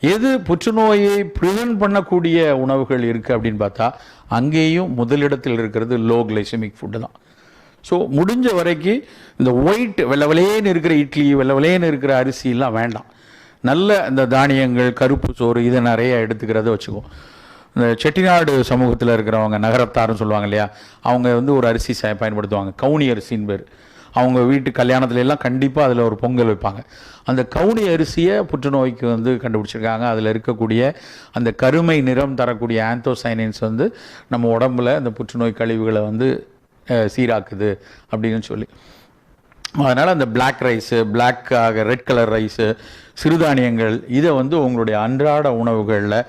எது புற்றுநோயை ப்ரிவென்ட் பண்ணக்கூடிய உணவுகள் இருக்குது அப்படின்னு பார்த்தா அங்கேயும் முதலிடத்தில் இருக்கிறது லோ கிளைசமிக் ஃபுட்டு தான். ஸோ முடிஞ்ச வரைக்கும் இந்த ஒயிட் வெள்ளை வெள்ளையேன்னு இருக்கிற இட்லி வெள்ளை வெள்ளையேன்னு இருக்கிற அரிசிலாம் வேண்டாம். நல்ல இந்த தானியங்கள் கருப்பு சோறு இதை நிறைய எடுத்துக்கிறத வச்சுக்குவோம் இந்த செட்டிநாடு சமூகத்தில் இருக்கிறவங்க நகரத்தாருன்னு சொல்லுவாங்க இல்லையா அவங்க வந்து ஒரு அரிசி ச- பயன்படுத்துவாங்க. கவுனி அரிசின்னு பேர். அவங்க வீட்டு கல்யாணத்துல எல்லாம் கண்டிப்பாக அதில் ஒரு பொங்கல் வைப்பாங்க. அந்த கவுனி அரிசியை புற்றுநோய்க்கு வந்து கண்டுபிடிச்சிருக்காங்க. அதில் இருக்கக்கூடிய அந்த கருமை நிறம் தரக்கூடிய ஆந்தோசைனின்ஸ் வந்து நம்ம உடம்புல அந்த புற்றுநோய் கழிவுகளை வந்து சீராக்குது அப்படின்னு சொல்லி. அதனால் அந்த black rice black red colour rice சிறுதானியங்கள் இதை வந்து உங்களுடைய அன்றாட உணவுகளில்.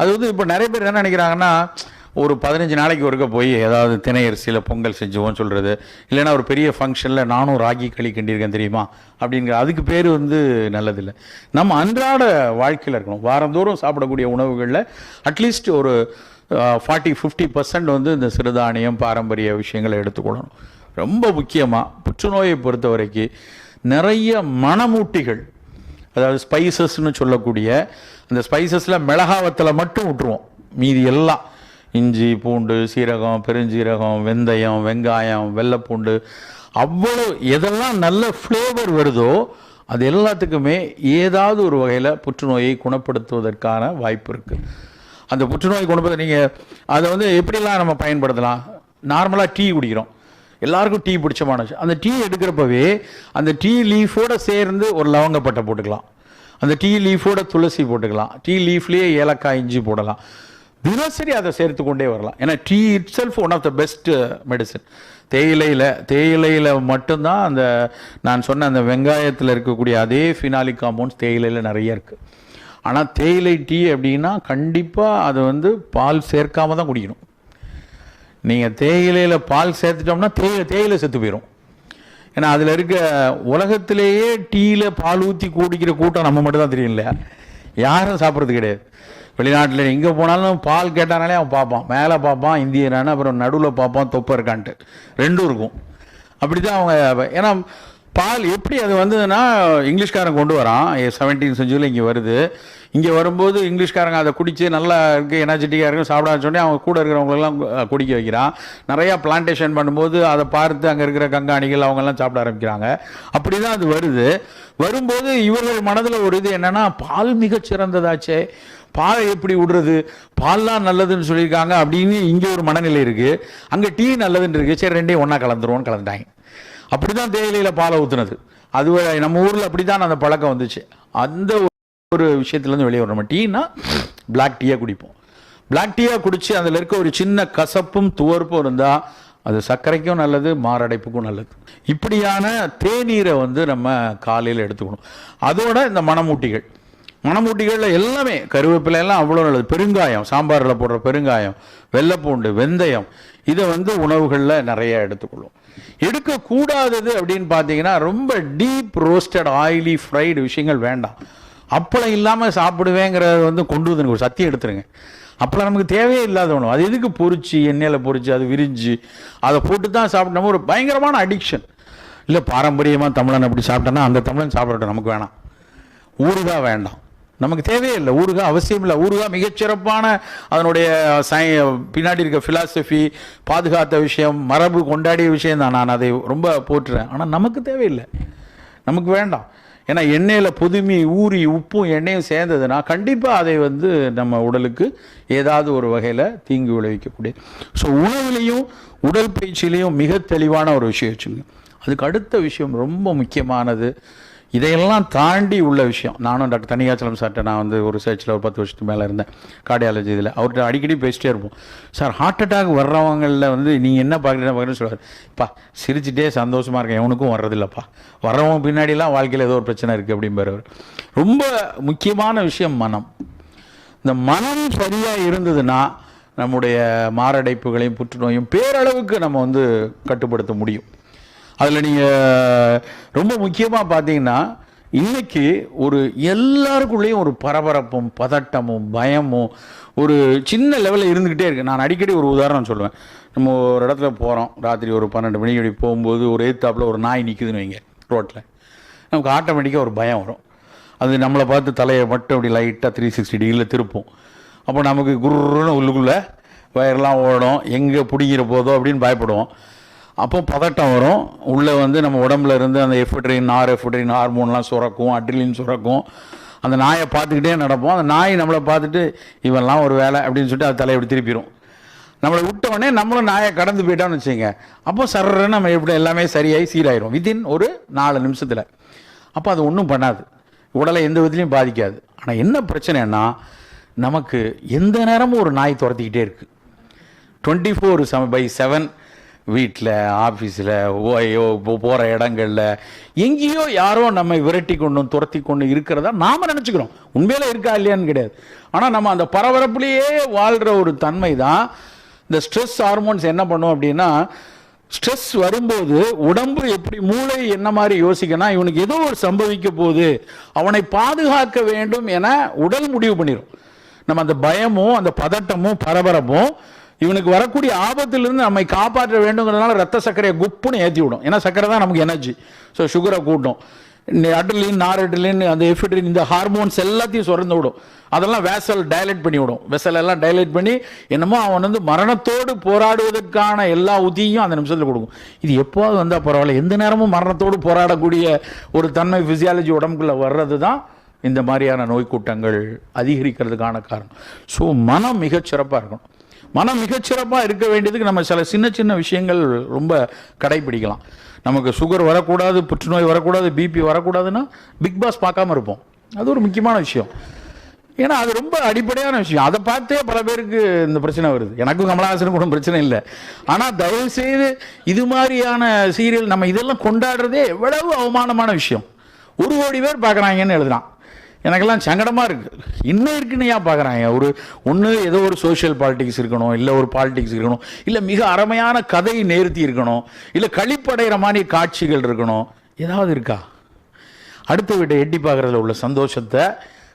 அது வந்து இப்போ நிறைய பேர் என்ன நினைக்கிறாங்கன்னா ஒரு பதினஞ்சு நாளைக்கு ஒருக்க போய் ஏதாவது திணையரிசியில் பொங்கல் செஞ்சுவோம்னு சொல்கிறது இல்லைன்னா ஒரு பெரிய ஃபங்க்ஷனில் நானும் ராகி களி கிண்டியிருக்கேன் தெரியுமா? அப்படிங்கிற அதுக்கு பேர் வந்து நல்லதில்லை. நம்ம அன்றாட வாழ்க்கையில் இருக்கணும். வாரந்தோறும் சாப்பிடக்கூடிய உணவுகளில் அட்லீஸ்ட் ஒரு ஃபார்ட்டி ஃபிஃப்டி பர்சன்ட் வந்து இந்த சிறுதானியம் பாரம்பரிய விஷயங்களை எடுத்துக்கொள்ளணும். ரொம்ப முக்கியமாக புற்றுநோயை பொறுத்த வரைக்கும் நிறைய மணமூட்டிகள் அதாவது ஸ்பைசஸ்னு சொல்லக்கூடிய அந்த ஸ்பைசஸில் மிளகாவத்தில் மட்டும் விட்டுருவோம் மீதி எல்லாம். இஞ்சி பூண்டு சீரகம் பெருஞ்சீரகம் வெந்தயம் வெங்காயம் வெள்ளைப்பூண்டு. அவ்வளோ எதெல்லாம் நல்ல ஃப்ளேவர் வருதோ அது எல்லாத்துக்குமே ஏதாவது ஒரு வகையில் புற்றுநோயை குணப்படுத்துவதற்கான வாய்ப்பு இருக்குது அந்த புற்றுநோய் குணப்படுத்த நீங்கள் அதை வந்து எப்படிலாம் நம்ம பயன்படுத்தலாம்? நார்மலாக டீ குடிக்கிறோம். எல்லாருக்கும் டீ பிடிச்சமான விஷயம். அந்த டீ எடுக்கிறப்பவே அந்த டீ லீஃபோட சேர்ந்து ஒரு லவங்கப்பட்டை போட்டுக்கலாம். அந்த டீ லீஃபோட துளசி போட்டுக்கலாம். டீ லீஃப்லேயே ஏலக்காய் இஞ்சி போடலாம். தினசரி அதை சேர்த்து கொண்டே வரலாம். ஏன்னா tea itself one of the best medicine தேயிலையில் தேயிலையில் மட்டும்தான் அந்த நான் சொன்ன அந்த வெங்காயத்தில் இருக்கக்கூடிய அதே ஃபினாலிக் காம்பவுண்ட்ஸ் தேயிலையில் நிறைய இருக்குது ஆனால் தேயிலை டீ அப்படின்னா கண்டிப்பாக அது வந்து பால் சேர்க்காம தான் குடிக்கணும். நீங்கள் தேயிலையில் பால் சேர்த்துட்டோம்னா தேயிலை தேயிலை செத்து போயிடும் ஏன்னா அதில் இருக்க உலகத்திலேயே டீயில் பால் ஊற்றி குடிக்கிற கூட்டம் நம்ம மட்டும் தான் தெரியும் இல்லையா? யாரும் சாப்பிட்றது கிடையாது. வெளிநாட்டில் எங்கே போனாலும் பால் கேட்டானாலே அவன் பார்ப்பான். மேலே பார்ப்பான் இந்தியனான அப்புறம் நடுவில் பார்ப்பான் தொப்பை இருக்கான்ட்டு. ரெண்டும் இருக்கும். அப்படி தான் அவங்க ஏன்னா பால் எப்படி அது வந்ததுன்னா இங்கிலீஷ்காரன் கொண்டு வரான். செவன்டீன் செஞ்சுரியில் இங்கே வருது. இங்கே வரும்போது இங்கிலீஷ்காரங்க அதை குடித்து நல்லா இருக்குது எனர்ஜெட்டிக்காக இருக்கும் சாப்பிடான்னு சொன்னே அவங்க கூட இருக்கிறவங்களெல்லாம் குடிக்க வைக்கிறான். நிறையா பிளான்டேஷன் பண்ணும்போது அதை பார்த்து அங்கே இருக்கிற கங்காணிகள் அவங்கெல்லாம் சாப்பிட ஆரம்பிக்கிறாங்க. அப்படி தான் அது வருது. வரும்போது இவர்கள் மனதில் ஒரு இது என்னென்னா பால் மிகச் சிறந்ததாச்சே பாலை எப்படி விடுறது? பால்லாம் நல்லதுன்னு சொல்லியிருக்காங்க அப்படின்னு இங்கே ஒரு மனநிலை இருக்குது அங்கே டீ நல்லதுன்னு இருக்குது சரி ரெண்டையும் ஒன்றா கலந்துருவோன்னு கலந்துட்டாங்க. அப்படி தான் தேயிலையில் பாலை ஊற்றுனது அது நம்ம ஊரில் அப்படி தான் அந்த பழக்கம் வந்துச்சு. அந்த ஒரு விஷயத்துலேருந்து வெளியே வரணும் டீனா பிளாக் டீயாக குடிப்போம். பிளாக் டீயாக குடித்து அதில் இருக்க ஒரு சின்ன கசப்பும் துவர்ப்பும் இருந்தால் அது சர்க்கரைக்கும் நல்லது மாரடைப்புக்கும் நல்லது. இப்படியான தேநீரை வந்து நம்ம காலையில் எடுத்துக்கணும். அதோட இந்த மணமூட்டிகள் மணமூட்டிகளில் எல்லாமே கருவேப்பிலை எல்லாம் அவ்வளோ நல்லது. பெருங்காயம் சாம்பாரில் போடுற பெருங்காயம் வெள்ளைப்பூண்டு வெந்தயம் இதை வந்து உணவுகளில் நிறைய எடுத்துக்கொள்ளும் எடுக்கக்கூடாதது அப்படின்னு பார்த்தீங்கன்னா ரொம்ப டீப் ரோஸ்டட் ஆயிலி ஃப்ரைடு விஷயங்கள் வேண்டாம். அப்பளம் இல்லாமல் சாப்பிடுவேங்கிறத வந்து கொண்டு வந்து ஒரு சத்தியம் எடுத்துருங்க. அப்பளம் நமக்கு தேவையே இல்லாத உணவு அது எதுக்கு பொறிச்சு எண்ணெயில் பொறிச்சு அது விரிஞ்சு அதை போட்டு தான் சாப்பிட்டோம் ஒரு பயங்கரமான அடிக்ஷன் இல்லை பாரம்பரியமாக தமிழன் அப்படி சாப்பிட்டோன்னா அந்த தமிழன் சாப்பிடட்டும். நமக்கு வேணாம். ஊறுதான் வேண்டாம். நமக்கு தேவையே இல்லை. ஊறுகாய் அவசியம் இல்லை. ஊறுகாய் மிகச்சிறப்பான அதனுடைய சை பின்னாடி இருக்க ஃபிலாசபி பாதுகாத்த விஷயம் மரபு கொண்டாடிய விஷயம் தான் நான் அதை ரொம்ப போற்றுறேன். ஆனால் நமக்கு தேவையில்லை நமக்கு வேண்டாம். ஏன்னா எண்ணெயில் புதுமை ஊறி உப்பும் எண்ணெயும் சேர்ந்ததுன்னா கண்டிப்பாக அதை வந்து நம்ம உடலுக்கு ஏதாவது ஒரு வகையில் தீங்கு விளைவிக்கக்கூடிய ஸோ உணவுலேயும் உடற்பயிற்சியிலையும் மிக தெளிவான ஒரு விஷயம் வச்சுங்க அதுக்கு அடுத்த விஷயம் ரொம்ப முக்கியமானது. இதையெல்லாம் தாண்டி உள்ள விஷயம். நானும் டாக்டர் தனியாச்சலம் சார்கிட்ட நான் வந்து ஒரு ரிசர்ச்சில் ஒரு பத்து வருஷத்துக்கு மேலே இருந்தேன். கார்டியாலஜி இதில். அவர்கிட்ட அடிக்கடி பேசிட்டே இருப்போம். சார் ஹார்ட் அட்டாக் வர்றவங்களில் வந்து நீங்கள் என்ன பார்க்குறீங்க பார்க்குறேன்னு சொல்லுவார். பா சிரிச்சுட்டே சந்தோஷமாக இருக்கேன். எவனுக்கும் வர்றதில்லப்பா. வர்றவங்க பின்னாடிலாம் வாழ்க்கையில் ஏதோ ஒரு பிரச்சனை இருக்குது அப்படிம்பார் ரொம்ப முக்கியமான விஷயம் மனம். இந்த மனம் சரியாக இருந்ததுன்னா நம்முடைய மாரடைப்புகளையும் புற்றுநோயும் பேரளவுக்கு நம்ம வந்து கட்டுப்படுத்த முடியும். அதில் நீங்கள் ரொம்ப முக்கியமாக பார்த்தீங்கன்னா இன்றைக்கி ஒரு எல்லாருக்குள்ளேயும் ஒரு பரபரப்பும் பதட்டமும் பயமும் ஒரு சின்ன லெவலில் இருந்துக்கிட்டே இருக்குது நான் அடிக்கடி ஒரு உதாரணம் சொல்லுவேன். நம்ம ஒரு இடத்துல போகிறோம் ராத்திரி ஒரு பன்னெண்டு மணிக்கு அப்படி போகும்போது ஒரு எதிர்த்தாப்புல ஒரு நாய் நிற்குதுன்னு வைங்க ரோட்டில் நமக்கு ஆட்டோமேட்டிக்காக ஒரு பயம் வரும். அது நம்மளை பார்த்து தலையை மட்டும் அப்படி லைட்டாக த்ரீ சிக்ஸ்டி டிகிரியில் திருப்போம். அப்போ நமக்கு குருன்னு உள்ளுக்குள்ளே வயர்லாம் ஓடும். எங்கே பிடிக்கிற போதோ அப்படின்னு பயப்படுவோம். அப்போ பதட்டம் வரும். உள்ளே வந்து நம்ம உடம்புல இருந்து அந்த எஃப்ட்ரின் ஆர் எஃப்ட்ரின் ஹார்மோன்லாம் சுரக்கும் அட்ரிலின் சுரக்கும். அந்த நாயை பார்த்துக்கிட்டே நடப்போம். அந்த நாய் நம்மளை பார்த்துட்டு இவன்லாம் ஒரு வேலை அப்படின்னு சொல்லிட்டு அது தலையை திருப்பிடும் நம்மளை விட்டவொடனே நம்மளும் நாயை கடந்து போயிட்டோம்னு வச்சுங்க அப்போ சர்றன்னு நம்ம எப்படி எல்லாமே சரியாகி சீராயிரும். வித்தின் ஒரு நாலு நிமிஷத்தில். அப்போ அது ஒன்றும் பண்ணாது. உடலை எந்த விதத்துலையும் பாதிக்காது. ஆனால் என்ன பிரச்சனைன்னா நமக்கு எந்த நேரமும் ஒரு நாய் துரத்திக்கிட்டே இருக்குது twenty four seven by seven வீட்டில் ஆஃபீஸில் ஓயோ போகிற இடங்களில் எங்கேயோ யாரோ நம்மை விரட்டி கொண்டும் துரத்தி கொண்டு இருக்கிறதா நாம் நினச்சிக்கிறோம். உண்மையில இருக்கா இல்லையான்னு கிடையாது. ஆனால் நம்ம அந்த பரபரப்புலேயே வாழ்கிற ஒரு தன்மை தான் இந்த ஸ்ட்ரெஸ் ஹார்மோன்ஸ் என்ன பண்ணும் அப்படின்னா ஸ்ட்ரெஸ் வரும்போது உடம்பு எப்படி மூளை என்ன மாதிரி யோசிக்கணும் இவனுக்கு ஏதோ ஒரு சம்பவிக்க போகுது. அவனை பாதுகாக்க வேண்டும் என உடல் முடிவு பண்ணிடும் நம்ம அந்த பயமும் அந்த பதட்டமும் பரபரப்பும் இவனுக்கு வரக்கூடிய ஆபத்திலிருந்து நம்மை காப்பாற்ற வேண்டுங்கிறதுனால ரத்த சர்க்கரையை குப்புன்னு ஏற்றி விடும். ஏன்னா சர்க்கரை தான் நமக்கு எனர்ஜி ஸோ சுகரை கூட்டும். அட்ரலின் நாரட்ரலின் அந்த எஃபிட்ரின் இந்த ஹார்மோன்ஸ் எல்லாத்தையும் சுரந்து விடும். அதெல்லாம் வேசல் டைலேட் பண்ணி விடும். வெசல் எல்லாம் டைலேட் பண்ணி என்னமோ அவன் வந்து மரணத்தோடு போராடுவதற்கான எல்லா உதியும் அந்த நிமிஷத்தில் கொடுக்கும். இது எப்போது வந்தால் பரவாயில்ல. எந்த நேரமும் மரணத்தோடு போராடக்கூடிய ஒரு தன்மை ஃபிசியாலஜி உடம்புக்குள்ள வர்றது தான் இந்த மாதிரியான நோய் கூட்டங்கள் அதிகரிக்கிறதுக்கான காரணம். ஸோ மனம் மிகச்சிறப்பாக இருக்கணும். மனம் மிகச்சிறப்பாக இருக்க வேண்டியதுக்கு நம்ம சில சின்ன சின்ன விஷயங்கள் ரொம்ப கடைபிடிக்கலாம். நமக்கு சுகர் வரக்கூடாது புற்றுநோய் வரக்கூடாது பிபி வரக்கூடாதுன்னா பிக் பாஸ் பார்க்காம இருப்போம். அது ஒரு முக்கியமான விஷயம். ஏன்னா அது ரொம்ப அடிப்படையான விஷயம். அதை பார்த்தே பல பேருக்கு இந்த பிரச்சனை வருது. எனக்கும் கமலஹாசனுக்கும் கூட பிரச்சனை இல்லை. ஆனால் தயவு செய்து இது மாதிரியான சீரியல் நம்ம இதெல்லாம் கொண்டாடுறதே எவ்வளவு அவமானமான விஷயம். ஒரு கோடி பேர் பார்க்குறாங்கன்னு எழுதுறான். எனக்கெல்லாம் சங்கடமாக இருக்குது இன்னும் இருக்குன்னு ஏன் பார்க்குறாங்க ஒரு ஒன்று ஏதோ ஒரு சோஷியல் பாலிட்டிக்ஸ் இருக்கணும் இல்லை ஒரு பாலிட்டிக்ஸ் இருக்கணும் இல்லை மிக அருமையான கதை நேர்த்தி இருக்கணும் இல்லை கழிப்படைகிற மாதிரி காட்சிகள் இருக்கணும். ஏதாவது இருக்கா? அடுத்த வீட்டை எட்டி பார்க்குறதுல உள்ள சந்தோஷத்தை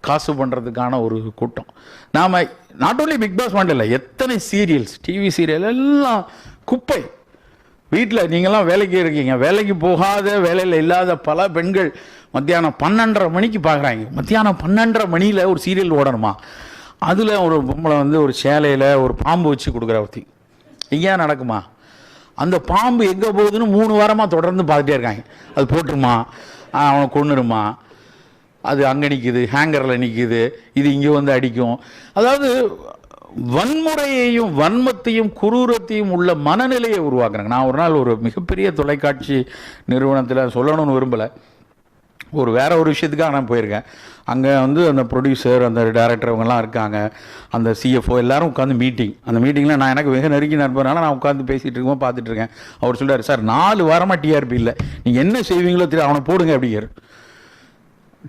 காசு பண்ணுறதுக்கான ஒரு கூட்டம். நாம் நாட் ஓன்லி பிக் பாஸ் மட்டும் இல்லை எத்தனை சீரியல்ஸ் டிவி சீரியல் எல்லாம் குப்பை. வீட்டில் நீங்களாம் வேலைக்கு இருக்கீங்க. வேலைக்கு போகாத வேலையில் இல்லாத பல பெண்கள் மத்தியானம் பன்னெண்டரை மணிக்கு பார்க்குறாங்க. மத்தியானம் பன்னெண்டரை மணியில் ஒரு சீரியல் ஓடணுமா? அதில் ஒரு பொம்பளை வந்து ஒரு சேலையில் ஒரு பாம்பு வச்சு கொடுக்குற ஒருத்தி. எங்கேயா நடக்குமா? அந்த பாம்பு எங்கே போகுதுன்னு மூணு வாரமாக தொடர்ந்து பார்த்துட்டே இருக்காங்க. அது போட்டுருமா? அவனை கொன்னுருமா அது அங்கே நிற்கிது ஹேங்கரில் நிற்கிது இது இங்கே வந்து அடிக்கும். அதாவது வன்முறையையும் வன்மத்தையும் குரூரத்தையும் உள்ள மனநிலையை உருவாக்குறாங்க. நான் ஒரு நாள் ஒரு மிகப்பெரிய தொலைக்காட்சி நிறுவனத்தில் சொல்லணும்னு விரும்பலை. ஒரு வேறு ஒரு விஷயத்துக்காக நான் போயிருக்கேன். அங்கே வந்து அந்த ப்ரொடியூசர் அந்த டேரக்டர் இவங்கெல்லாம் இருக்காங்க. அந்த சிஎஃப்ஓ எல்லாரும் உட்காந்து மீட்டிங் அந்த மீட்டிங்கில் நான் எனக்கு மிக நெருங்கி நண்பனால நான் உட்காந்து பேசிகிட்டு இருக்கோம் பார்த்துட்டு இருக்கேன். அவர் சொல்கிறார் சார் நாலு வாரமாக டிஆர்பி இல்லை. நீங்கள் என்ன செய்வீங்களோ தெரியும் அவனை போடுங்க அப்படிங்கிற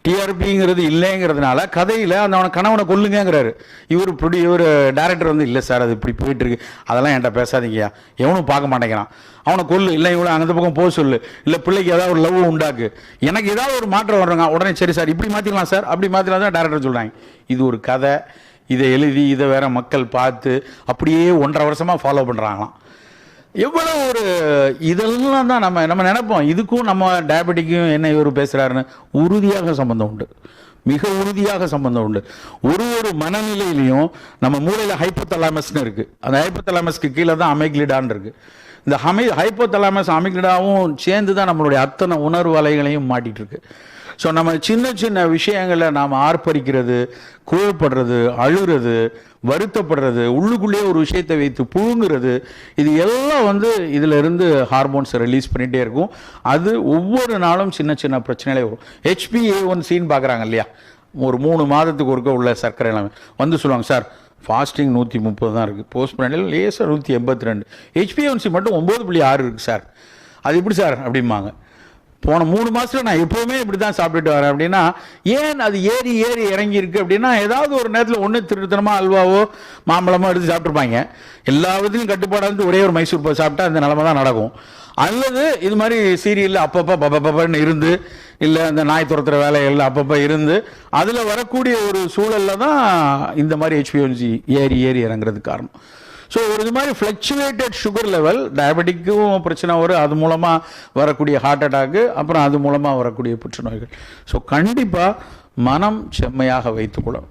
டிஆர்பிங்கிறது இல்லைங்கிறதுனால கதையில் அந்த அவனை கணவனை கொல்லுங்கிறாரு இவர் இப்படி இவர் டேரக்டர் வந்து இல்லை சார் அது இப்படி போயிட்டுருக்கு. அதெல்லாம் என்கிட்ட பேசாதீங்கயா எவனும் பார்க்க மாட்டேங்கிறான். அவனை கொல்லு. இல்லை இவ்வளோ அந்த பக்கம் போக சொல்லு. இல்லை பிள்ளைக்கு ஏதாவது ஒரு லவ் உண்டாக்கு. எனக்கு ஏதாவது ஒரு மாற்றம் வர்றாங்க உடனே சரி சார் இப்படி மாற்றிக்கலாம் சார். அப்படி மாற்றிக்கலாம் தான் டேரக்டர் சொல்கிறாங்க இது ஒரு கதை. இதை எழுதி இதை வேற மக்கள் பார்த்து அப்படியே ஒன்றரை வருஷமாக ஃபாலோ பண்ணுறாங்களாம் எவ்வளோ ஒரு இதெல்லாம் தான் நம்ம நம்ம நினைப்போம். இதுக்கும் நம்ம டயபெட்டிக்கும் என்ன இவர் பேசுகிறாருன்னு உறுதியாக சம்பந்தம் உண்டு. மிக உறுதியாக சம்பந்தம் உண்டு. ஒரு ஒரு மனநிலையிலையும் நம்ம மூளையில் ஹைப்போதலாமஸ்னு இருக்குது அந்த ஹைப்போதலாமஸ்க்கு கீழே தான் அமைக்லிடான் இருக்குது இந்த ஹமை ஹைப்போதலாமஸ் அமைக்லிடாவும் சேர்ந்து தான் நம்மளுடைய அத்தனை உணர்வு அலைகளையும் மாட்டிகிட்டு இருக்கு. ஸோ நம்ம சின்ன சின்ன விஷயங்களை நாம் ஆர்ப்பரிக்கிறது கோவப்படுறது அழுகிறது வருத்தப்படுறது உள்ளுக்குள்ளேயே ஒரு விஷயத்தை வைத்து புழுங்குறது இது எல்லாம் வந்து இதிலிருந்து ஹார்மோன்ஸை ரிலீஸ் பண்ணிகிட்டே இருக்கும். அது ஒவ்வொரு நாளும் சின்ன சின்ன பிரச்சனைகளே வரும். ஹெச்பிஏ ஒன் சீன் பார்க்குறாங்க இல்லையா? ஒரு மூணு மாதத்துக்கு ஒருக்க உள்ள சர்க்கரை எல்லாமே வந்து சொல்லுவாங்க சார் ஃபாஸ்டிங் நூற்றி முப்பது தான் இருக்குது போஸ்ட் பிராண்டில் லேசாக நூற்றி எண்பத்தி ரெண்டு. ஹெச்பிஎன்சி மட்டும் ஒம்பது புள்ளி ஆறு இருக்குது சார். அது எப்படி சார்? அப்படிம்பாங்க. போன மூணு மாதத்தில் நான் எப்போவுமே இப்படி தான் சாப்பிட்டுட்டு வரேன். அப்படின்னா ஏன் அது ஏறி ஏறி இறங்கியிருக்கு அப்படின்னா ஏதாவது ஒரு நேரத்தில் ஒன்று திருத்தனமாக அல்வாவோ மாம்பழமோ எடுத்து சாப்பிட்ருப்பாங்க எல்லா விதத்துலையும் கட்டுப்பாடாக இருந்து ஒரே ஒரு மைசூர் போய் சாப்பிட்டா அந்த நிலமை தான் நடக்கும். அல்லது இது மாதிரி சீரியலில் அப்பப்போ பப்பப்பன்னு இருந்து இல்லை இந்த நாய் துரத்துகிற வேலைகள் அப்பப்போ இருந்து அதில் வரக்கூடிய ஒரு சூழலில் தான் இந்த மாதிரி ஹெச்பிஎன்சி ஏறி ஏறி இறங்குறதுக்கு காரணம். ஸோ ஒரு இது மாதிரி ஃப்ளக்சுவேட்டட் சுகர் லெவல் டயபெட்டிக்கும் பிரச்சனை வரும். அது மூலமாக வரக்கூடிய ஹார்ட் அட்டாக்கு அப்புறம் அது மூலமாக வரக்கூடிய புற்றுநோய்கள். ஸோ கண்டிப்பாக மனம் செம்மையாக வைத்துக்கொள்ளும்